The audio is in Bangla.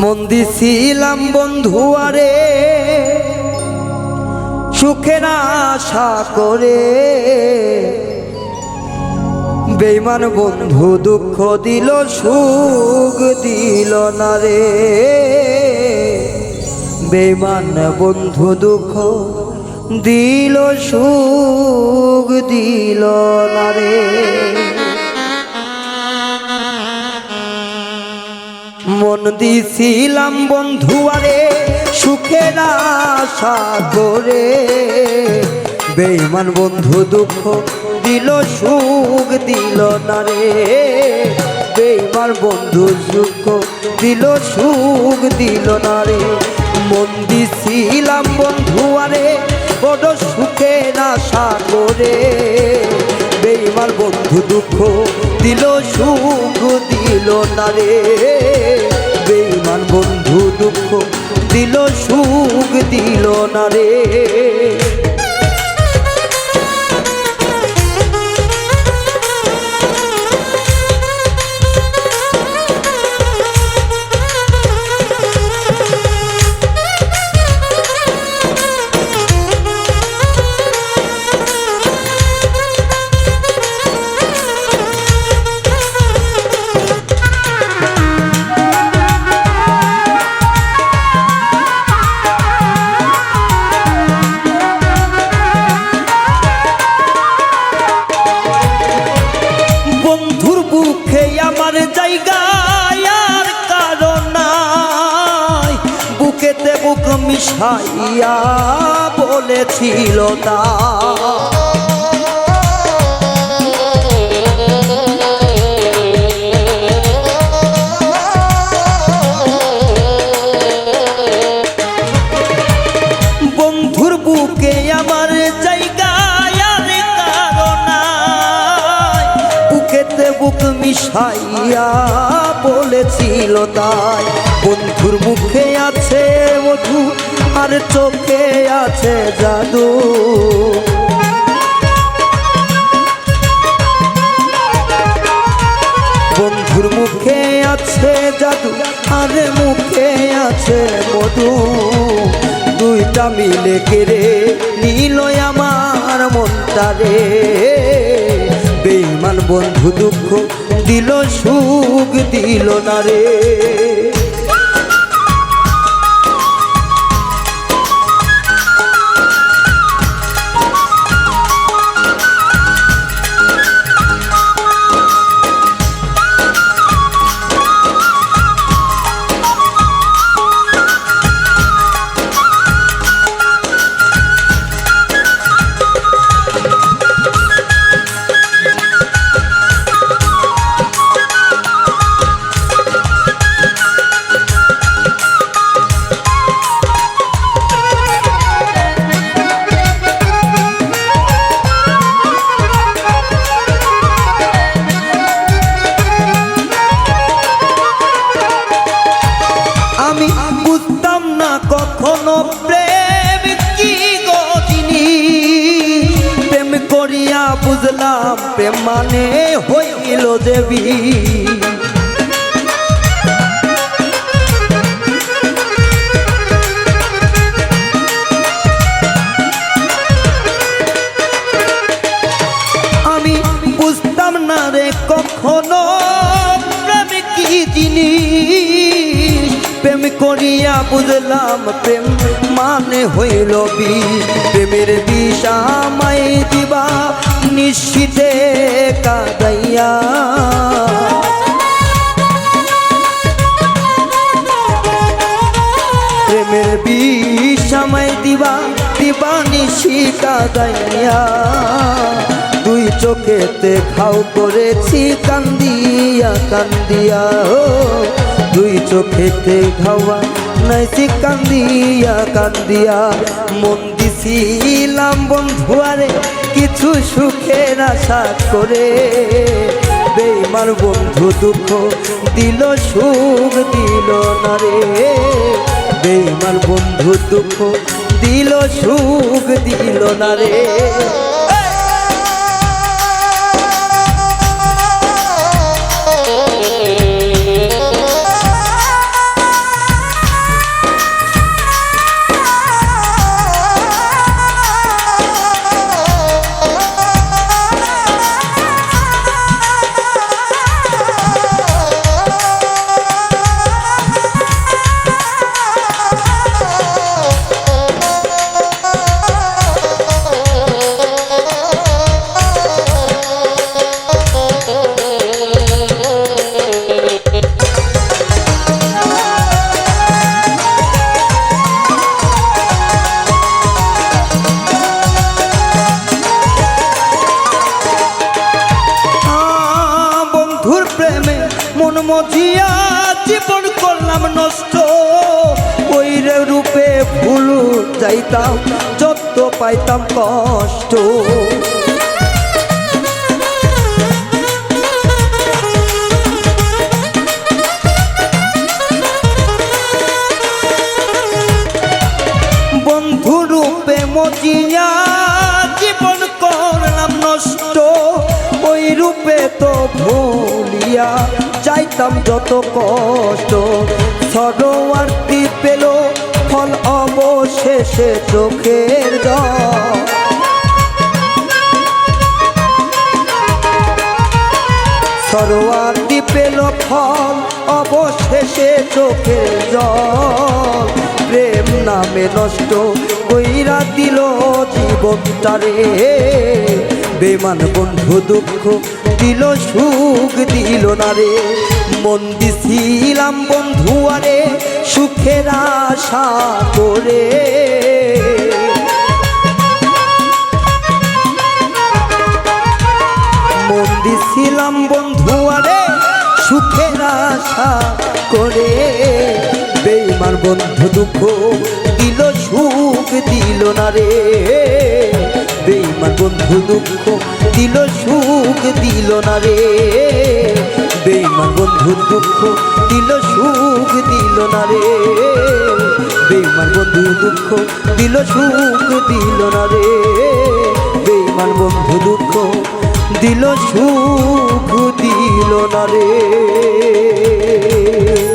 মন দিছিলাম বন্ধু আরে, সুখের আশা করে। বেইমান বন্ধু দুঃখ দিল, সুখ দিল না রে। বেইমান বন্ধু দুঃখ দিল, সুখ দিল না রে। মন দিছিলাম বন্ধু আরে সুখের আশা করে বেইমান বন্ধু দুঃখ দিল, সুখ দিল না রে। বেইমান বন্ধু সুখ দিল সুখ দিল না রে। মন দিছিলাম বন্ধু আরে, বড় সুখের আশা করে বেইমান বন্ধু দুঃখ দিল, সুখ দিল না রে। দিল সুখ দিল না রে। মিশাইয়া বলেছিল তা। বন্ধুর বুকে আমার বুক মিশাইয়া বলেছিল তাই। বন্ধুর মুখে আর চোখে আছে জাদু। বন্ধুর মুখে আছে জাদু, আর মুখে আছে মধু। দুইটা মিলে কেড়ে নিল আমার মনটা রে। বেইমান বন্ধু দুঃখ দিল, সুখ দিল না রে। আমি বুঝতাম না কখনো প্রেম কি গো জিনিস। প্রেম করিয়া বুঝলাম প্রেম মানে হইল দেবী কখনো প্রেম কি জিনিস। করিয়া বুঝলাম প্রেম মানে হইল বিষ প্রেমের বিষ আমায় দিবা, নিশ্চিতে কাদাইয়া। প্রেমের বিষ আমায় দিবা দিবা নিশি কাদাইয়া। দুই চোখেতে খাও করেছি, কান্দিয়া কান্দিয়া, ও। দুই চোখেতে খাওয়া নাইছি কান্দিয়া কান্দিয়া মন দিছিলাম বন্ধুয়ারে, কিছু সুখের আশা করে। বেইমার বন্ধু দুঃখ দিল, সুখ দিল না রে। বেইমার বন্ধু দুঃখ দিল, সুখ দিল না রে। মজিয়া জীবন করলাম নষ্ট। ওই রূপে ভুল যাইতাম যত পাইতাম, কষ্ট। বন্ধু রূপে মজিয়া জীবন করলাম নষ্ট। ওই রূপে তো ভুলিয়া চাইতাম যত কষ্ট। সরোয়ার্তি পেল ফল অবশেষে চোখের জল। সরোয়ার্তি পেল ফল অবশেষে চোখের জল। প্রেম নামে নষ্ট কইরা দিল জীবনটারে। বেমান বন্ধু দুঃখ দিল সুখ, দিল না রে। মন দিছিলাম বন্ধু আরে, সুখের আশা করে। মন দিছিলাম বন্ধু আরে, সুখের আশা করে। বেইমার বন্ধু দুঃখ দিল সুখ, দিল না রে। বেইমার বন্ধু দুঃখ দিল, সুখ দিল না রে। বেইমার বন্ধু দুঃখ দিল, সুখ দিল না রে। বেইমার বন্ধু দুঃখ দিল, সুখ দিল না রে। বেইমান বন্ধু দুঃখ দিল, সুখ দিল না রে।